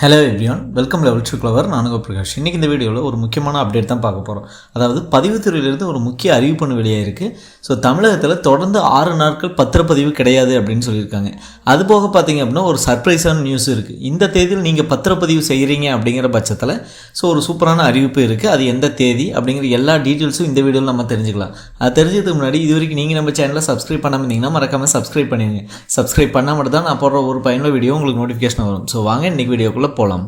Hello everyone welcome level two clever நானுங்க பிரகாஷ். இன்றைக்கி இந்த வீடியோவில் ஒரு முக்கியமான அப்டேட் தான் பார்க்க போகிறோம் அதாவது பதிவுத்துறையிலிருந்து ஒரு முக்கிய அறிவிப்பு வெளியாக இருக்குது ஸோ தமிழகத்தில் தொடர்ந்து ஆறு நாட்கள் பத்திரப்பதிவு கிடையாது அப்படின்னு சொல்லியிருக்காங்க. அது போக பார்த்தீங்க அப்படின்னா ஒரு சர்ப்ரைஸான நியூஸ் இருக்குது இந்த தேதியில் நீங்கள் பத்திரப்பதிவு செய்கிறீங்க அப்படிங்கிற பட்சத்தில் ஸோ ஒரு சூப்பரான அறிவிப்பு இருக்குது அது எந்த தேதி அப்படிங்கிற எல்லா டீட்டெயில்ஸும் இந்த வீடியோவில் நம்ம தெரிஞ்சுக்கலாம். அது தெரிஞ்சதுக்கு முன்னாடி இது வரைக்கும் நீங்கள் நம்ம சேனலில் சப்ஸ்கிரைப் பண்ணாமல் இருந்தீங்கன்னா மறக்காமல் சப்ஸ்கிரைப் பண்ணிடுங்க சப்ஸ்கிரைப் பண்ணால் மட்டும் தான் நான் போடுற ஒரு பயனுள்ள வீடியோ உங்களுக்கு நோட்டிஃபிகேஷன் வரும். ஸோ வாங்க இன்றைக்கி வீடியோக்குள்ளே போகலாம்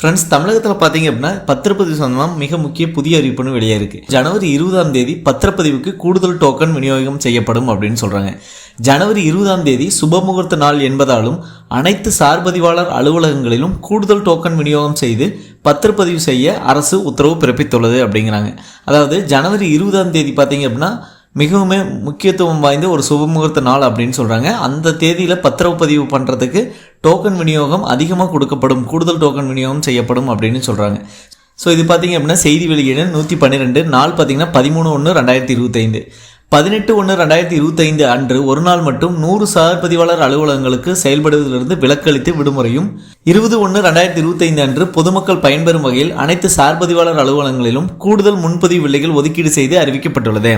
ஃப்ரெண்ட்ஸ் தமிழகத்தில் பார்த்தீங்க அப்படின்னா பத்திரப்பதிவு சம்பந்தமாக மிக முக்கிய புதிய அறிவிப்புன்னு வெளியே இருக்கு. ஜனவரி இருபதாம் தேதி பத்திரப்பதிவுக்கு கூடுதல் டோக்கன் விநியோகம் செய்யப்படும் அப்படின்னு சொல்கிறாங்க ஜனவரி இருபதாம் தேதி சுபமுகூர்த்த நாள் என்பதாலும் அனைத்து சார்பதிவாளர் அலுவலகங்களிலும் கூடுதல் டோக்கன் விநியோகம் செய்து பத்திரப்பதிவு செய்ய அரசு உத்தரவு பிறப்பித்துள்ளது அப்படிங்கிறாங்க. அதாவது ஜனவரி இருபதாம் தேதி பார்த்தீங்க அப்படின்னா மிகவும் முக்கியத்துவம் வாய்ந்த ஒரு சுபமுகூர்த்த நாள் அப்படின்னு சொல்கிறாங்க அந்த தேதியில் பத்திரப்பதிவு பண்ணுறதுக்கு டோக்கன் விநியோகம் அதிகமாக கொடுக்கப்படும் கூடுதல் டோக்கன் விநியோகம் செய்யப்படும் அப்படின்னு சொல்கிறாங்க ஸோ இது பார்த்தீங்க அப்படின்னா செய்தி வெளியீடு நூற்றி பன்னிரெண்டு நாள் பார்த்தீங்கன்னா பதிமூணு ஒன்று ரெண்டாயிரத்தி இருபத்தைந்து. பதினெட்டு ஒன்று ரெண்டாயிரத்தி இருபத்தைந்து அன்று ஒரு நாள் மட்டும் நூறு சார் பதிவாளர் அலுவலகங்களுக்கு செயல்படுவதிலிருந்து விலக்களித்து விடுமுறையும். இருபது ஒன்று ரெண்டாயிரத்தி இருபத்தைந்து அன்று பொதுமக்கள் பயன்பெறும் வகையில் அனைத்து சார் பதிவாளர் அலுவலகங்களிலும் கூடுதல் முன்பதிவு விலைகள் ஒதுக்கீடு செய்து அறிவிக்கப்பட்டுள்ளது.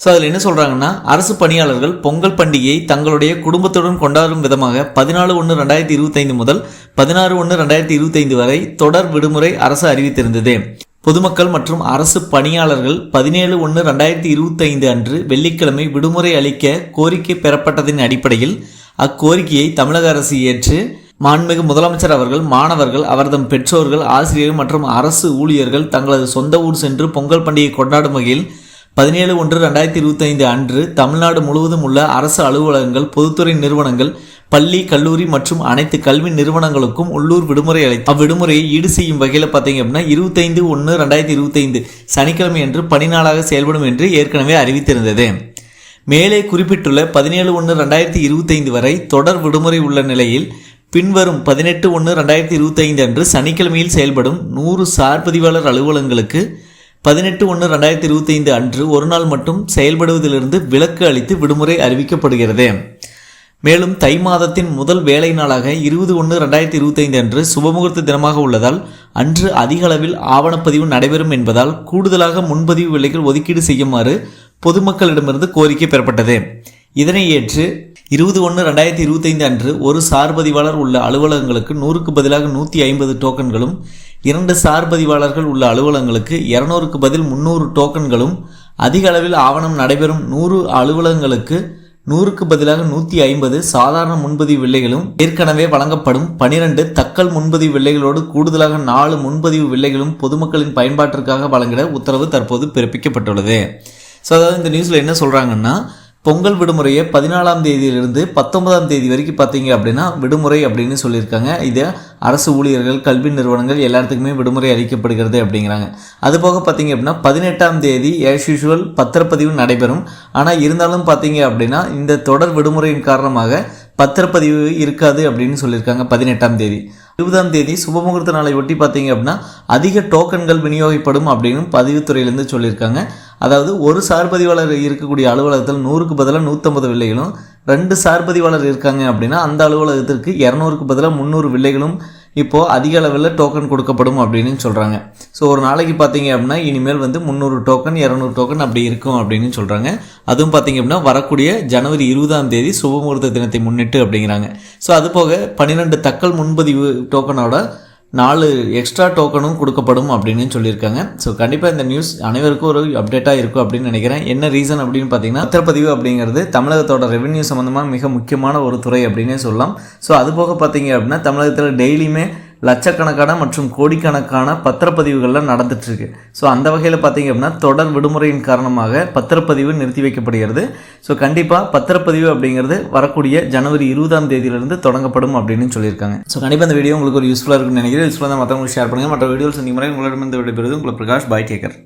ஸோ அதில் என்ன சொல்கிறாங்கன்னா அரசு பணியாளர்கள் பொங்கல் பண்டிகையை தங்களுடைய குடும்பத்துடன் கொண்டாடும் விதமாக பதினாலு ஒன்று ரெண்டாயிரத்தி இருபத்தைந்து முதல் பதினாறு ஒன்று ரெண்டாயிரத்தி இருபத்தைந்து வரை தொடர் விடுமுறை அரசு அறிவித்திருந்தது. பொதுமக்கள் மற்றும் அரசு பணியாளர்கள் பதினேழு ஒன்று ரெண்டாயிரத்தி இருபத்தைந்து அன்று வெள்ளிக்கிழமை விடுமுறை அளிக்க கோரிக்கை பெறப்பட்டதின் அடிப்படையில் அக்கோரிக்கையை தமிழக அரசு ஏற்று மாண்புமிகு முதலமைச்சர் அவர்கள் மாணவர்கள் அவர்தம் பெற்றோர்கள் ஆசிரியர்கள் மற்றும் அரசு ஊழியர்கள் தங்களது சொந்த ஊர் சென்று பொங்கல் பண்டிகை கொண்டாடும் வகையில் பதினேழு ஒன்று ரெண்டாயிரத்தி இருபத்தைந்து அன்று தமிழ்நாடு முழுவதும் உள்ள அரசு அலுவலகங்கள் பொதுத்துறை நிறுவனங்கள் பள்ளி கல்லூரி மற்றும் அனைத்து கல்வி நிறுவனங்களுக்கும் உள்ளூர் விடுமுறை அளித்து அவ்விடுமுறையை ஈடு செய்யும் வகையில் பார்த்தீங்க அப்படின்னா இருபத்தைந்து ஒன்று ரெண்டாயிரத்தி இருபத்தைந்து சனிக்கிழமை என்று பணி நாளாக செயல்படும் என்று ஏற்கனவே அறிவித்திருந்தது. மேலே குறிப்பிட்டுள்ள பதினேழு ஒன்று ரெண்டாயிரத்தி இருபத்தைந்து வரை தொடர் விடுமுறை உள்ள நிலையில் பின்வரும் பதினெட்டு ஒன்று ரெண்டாயிரத்தி இருபத்தைந்து அன்று சனிக்கிழமையில் செயல்படும் நூறு சார்பதிவாளர் அலுவலகங்களுக்கு பதினெட்டு ஒன்று ரெண்டாயிரத்தி இருபத்தி ஐந்து அன்று ஒரு நாள் மட்டும் செயல்படுவதிலிருந்து விலக்கு அளித்து விடுமுறை அறிவிக்கப்படுகிறது. மேலும் தை மாதத்தின் முதல் வேலை நாளாக இருபது ஒன்று ரெண்டாயிரத்தி இருபத்தைந்து அன்று சுபமுகூர்த்த தினமாக உள்ளதால் அன்று அதிக அளவில் ஆவணப்பதிவு நடைபெறும் என்பதால் கூடுதலாக முன்பதிவு விலைகள் ஒதுக்கீடு செய்யுமாறு பொதுமக்களிடமிருந்து கோரிக்கை பெறப்பட்டது. இதனை ஏற்று இருபது ஒன்று ரெண்டாயிரத்தி இருபத்தைந்து அன்று ஒரு சார்பதிவாளர் உள்ள அலுவலகங்களுக்கு நூறுக்கு பதிலாக நூற்றி ஐம்பது டோக்கன்களும் இரண்டு சார்பதிவாளர்கள் உள்ள அலுவலகங்களுக்கு இரநூறுக்கு பதில் முந்நூறு டோக்கன்களும் அதிக அளவில் ஆவணம் நடைபெறும் நூறு அலுவலகங்களுக்கு நூறுக்கு பதிலாக நூற்றி ஐம்பது சாதாரண முன்பதிவு வில்லைகளும் ஏற்கனவே வழங்கப்படும் பனிரெண்டு தக்கல் முன்பதிவு வில்லைகளோடு கூடுதலாக நாலு முன்பதிவு வில்லைகளும் பொதுமக்களின் பயன்பாட்டிற்காக வழங்கிட உத்தரவு தற்போது பிறப்பிக்கப்பட்டுள்ளது. ஸோ அதாவது இந்த நியூஸில் என்ன சொல்கிறாங்கன்னா பொங்கல் விடுமுறையை பதினாலாம் தேதியிலிருந்து பத்தொன்பதாம் தேதி வரைக்கும் பார்த்தீங்க அப்படின்னா விடுமுறை அப்படின்னு சொல்லியிருக்காங்க. இது அரசு ஊழியர்கள் கல்வி நிறுவனங்கள் எல்லாத்துக்குமே விடுமுறை அளிக்கப்படுகிறது அப்படிங்கிறாங்க. அதுபோக பார்த்தீங்க அப்படின்னா பதினெட்டாம் தேதி ஏஸ் யூஷுவல் பத்திரப்பதிவு நடைபெறும். ஆனால் இருந்தாலும் பார்த்தீங்க அப்படின்னா இந்த தொடர் விடுமுறையின் காரணமாக பத்திரப்பதிவு இருக்காது அப்படின்னு சொல்லியிருக்காங்க பதினெட்டாம் தேதி. இருபதாம் தேதி சுபமுகூர்த்த நாளை ஒட்டி பார்த்தீங்க அப்படின்னா அதிக டோக்கன்கள் விநியோகிப்படும் அப்படின்னு பதிவுத்துறையிலேருந்து சொல்லியிருக்காங்க. அதாவது ஒரு சார்பதிவாளர் இருக்கக்கூடிய அலுவலகத்தில் நூறுக்கு பதிலாக நூற்றம்பது வில்லைகளும் ரெண்டு சார்பதிவாளர் இருக்காங்க அப்படின்னா அந்த அலுவலகத்திற்கு இரநூறுக்கு பதிலாக முந்நூறு வில்லைகளும் இப்போது அதிக அளவில் டோக்கன் கொடுக்கப்படும் அப்படின்னு சொல்கிறாங்க ஸோ ஒரு நாளைக்கு பார்த்தீங்க அப்படின்னா இனிமேல் வந்து முந்நூறு டோக்கன் இரநூறு டோக்கன் அப்படி இருக்கும் அப்படின்னு சொல்கிறாங்க அதுவும் பார்த்தீங்க அப்படின்னா வரக்கூடிய ஜனவரி இருபதாம் தேதி சுபமுகூர்த்த தினத்தை முன்னிட்டு அப்படிங்கிறாங்க. ஸோ அது போக பன்னிரெண்டு தக்கல் முன்பதிவு டோக்கனோட நாலு எக்ஸ்ட்ரா டோக்கனும் கொடுக்கப்படும் அப்படின்னு சொல்லியிருக்காங்க. ஸோ கண்டிப்பாக இந்த நியூஸ் அனைவருக்கும் ஒரு அப்டேட்டாக இருக்கும் அப்படின்னு நினைக்கிறேன். என்ன ரீசன் அப்படின்னு பார்த்தீங்கன்னா பத்திரப்பதிவு அப்படிங்கிறது தமிழகத்தோட ரெவென்யூ சம்மந்தமாக மிக முக்கியமான ஒரு துறை அப்படின்னே சொல்லலாம். ஸோ அது போக பார்த்தீங்க அப்படின்னா தமிழகத்தில் டெய்லியுமே லட்சக்கணக்கான மற்றும் கோடிக்கணக்கான பத்திரப்பதிவுகள்லாம் நடந்துட்டுருக்கு. ஸோ அந்த வகையில் பார்த்தீங்க அப்படின்னா தொடர் விடுமுறையின் காரணமாக பத்திரப்பதிவு நிறுத்தி வைக்கப்படுகிறது. ஸோ கண்டிப்பாக பத்திரப்பதிவு அப்படிங்கிறது வரக்கூடிய ஜனவரி இருபதாம் தேதியிலிருந்து தொடங்கப்படும் அப்படின்னு சொல்லியிருக்காங்க. ஸோ கண்டிப்பாக இந்த வீடியோ உங்களுக்கு ஒரு யூஸ்ஃபுல்லாக இருக்கும்னு நினைக்கிறேன். யூஸ்ஃபுல்லாக தான் மற்றவங்களுக்கு ஷேர் பண்ணுங்கள் மற்ற வீடியோஸ் நீங்கள் முறை உங்களிடமிருந்து விடைபெறுவது உங்களை பிரகாஷ் பாய் கேக்கர்.